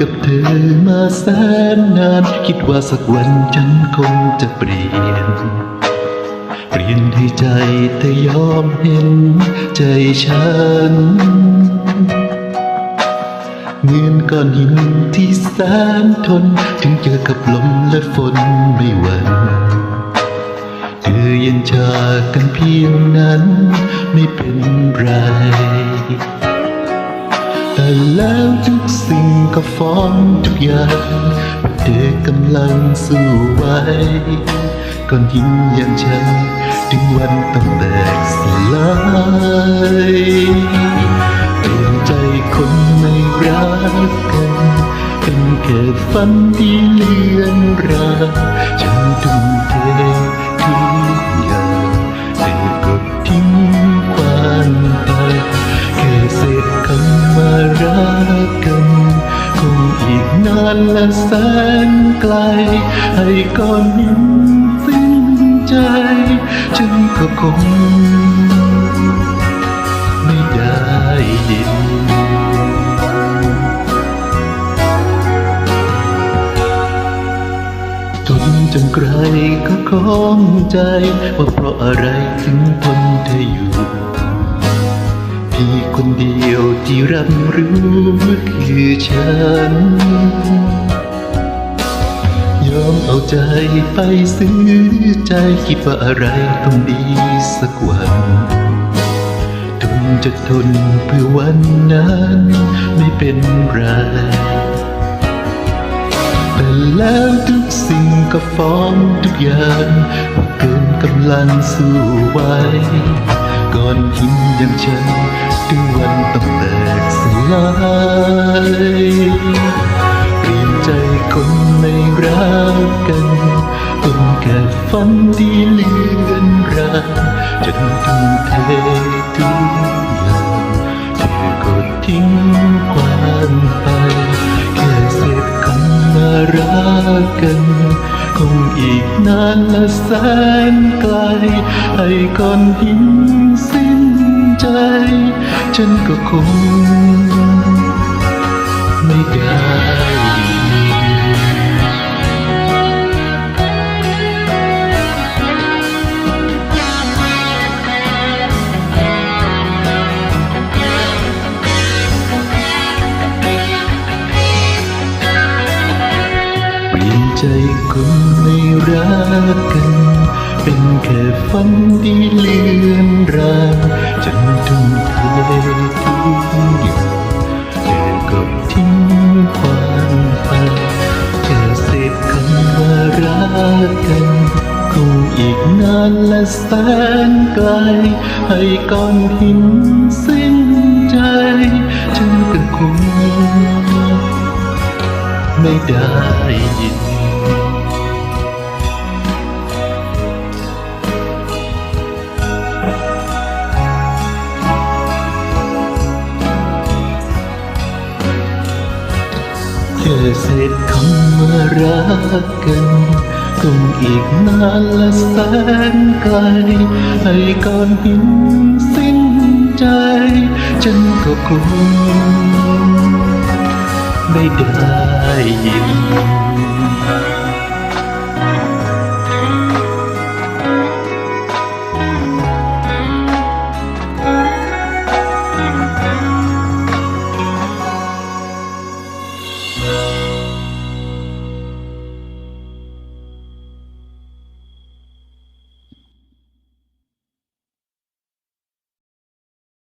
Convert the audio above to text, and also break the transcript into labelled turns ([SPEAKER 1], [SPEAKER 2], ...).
[SPEAKER 1] กับเธอมาแสนนาน คิดว่าสักวันฉันคงจะเปลี่ยน เปลี่ยนให้ใจเธอยอมเห็นใจฉันเงินก้อนหินที่แสนทน ถึงเจอกับลมและฝนไม่หวั่นเธอยังจากกันเพียงนั้นไม่เป็นไร แต่แล้วทุกสิ่งก็ฟ้องทุกอย่างว่าเธอกำลังสู้ไว้ก้อนหินอย่างฉันถึงวันต้องแตกสลายเปลี่ยนใจคนไม่รักกันเป็นแค่ฝันที่เลือนรางฉันทุ่ม นานและแสนไกล ให้ก่อนหินสิ้นใจฉันก็คงไม่ได้ยินทนจนใครก็คล้องใจ ว่าเพราะอะไรถึงทน่รับรู้คือฉัน ยอมเอาใจไปซื้อใจคิดว่าอะไรต้องดีสักวันทนจะทนเพื่อวันนั้นไม่เป็นไร แต่แล้วทุกสิ่งก็ฟ้องทุกอย่างว่าเกินกำลังสู้ไหว ก่อนหินอย่างฉันถึงวันต้องแตกสลายเปลี่ยนใจคนไม่รักกันเป็นแค่ฝันที่เลือนรางจนทุ่มเททุกอย่างเธอก็ทิ้งความไป แค่เศษคำว่ารักกันคงอีกนานและแสนไกลให้ก่อนหิน ใจ ฉันก็คงไม่ได้ยินเปลี่ยนใจคนไม่รักกัน เป็นแค่ฝันที่เลือนราง ฉันทุ่มเททุกอย่เธอก็ทิ้งความไปแค่เศษคำว่ารักกันคงอีกนานและแสนไกล ให้ก้อนหินสิ้นใจฉันก็คงไม่ได้ยิน แค่เศษคำเมื่อรักกันคงอีกนานและแสนไกลให้ก่อนหินสิ้นใจ ฉันก็คงไม่ได้ยิน